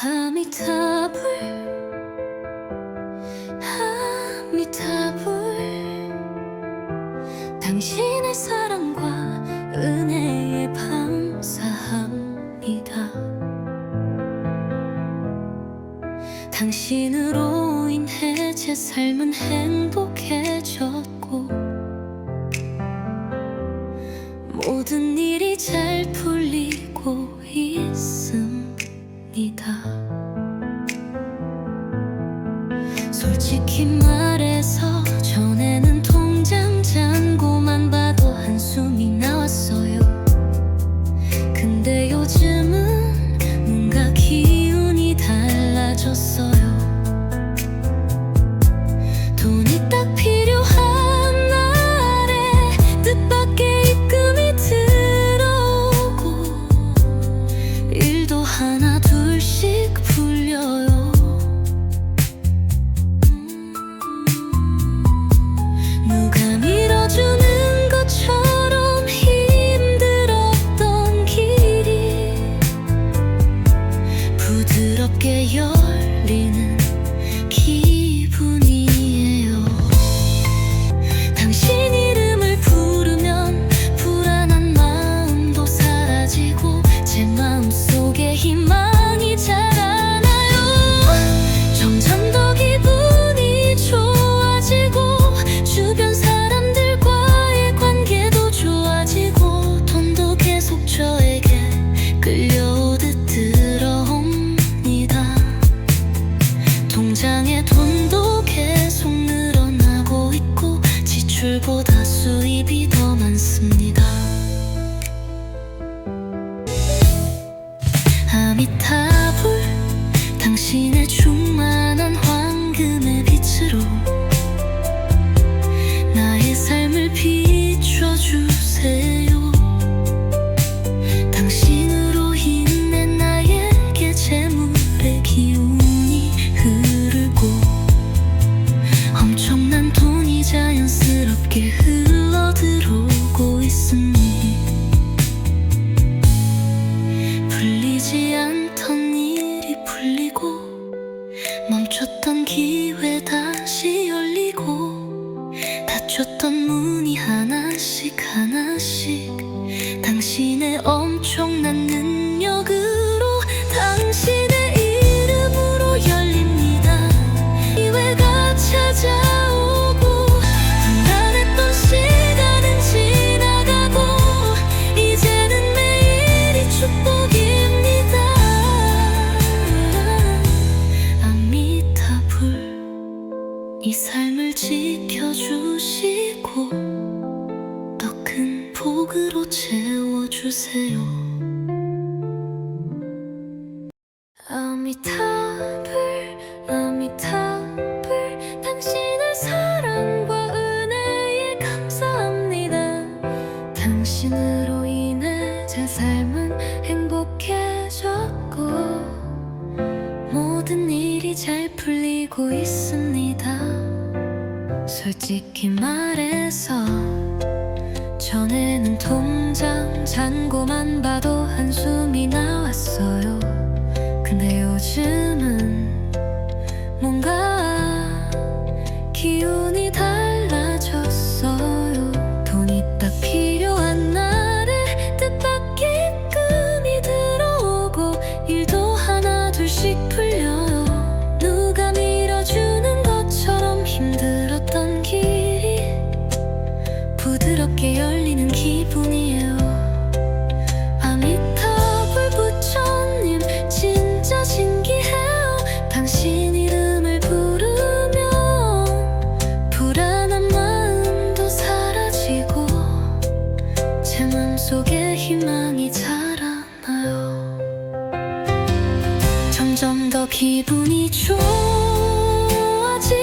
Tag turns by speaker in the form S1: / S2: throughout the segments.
S1: 아미타불 아미타불. 당신의 사랑과 은혜에 감사합니다. 당신으로 인해 제 삶은 행복. 로 채워주세요. 아미타불 아미타불 당신의 사랑과 은혜에 감사합니다. 당신으로 인해 제 삶은 행복해졌고 모든 일이 잘 풀리고 있습니다. 솔직히 말 你出啊进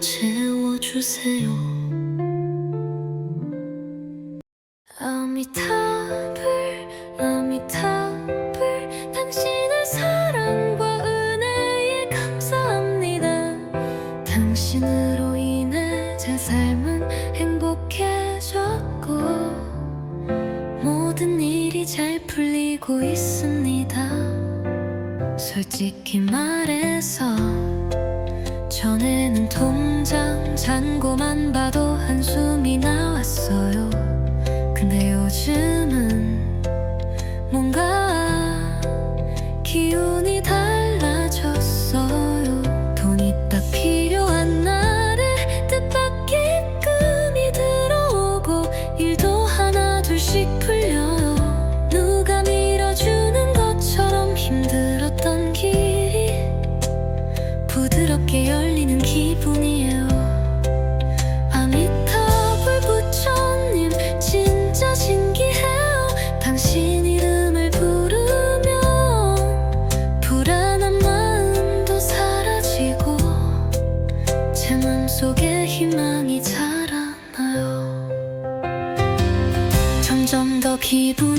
S1: 채워주세요. 아미타불 아미타불 당신의 사랑과 은혜에 감사합니다. 당신으로 인해 제 삶은 행복해졌고 모든 일이 잘 풀리고 있습니다. 솔직히 말해서 전에 잔고만 봐도 한숨이 나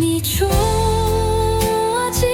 S1: 一触即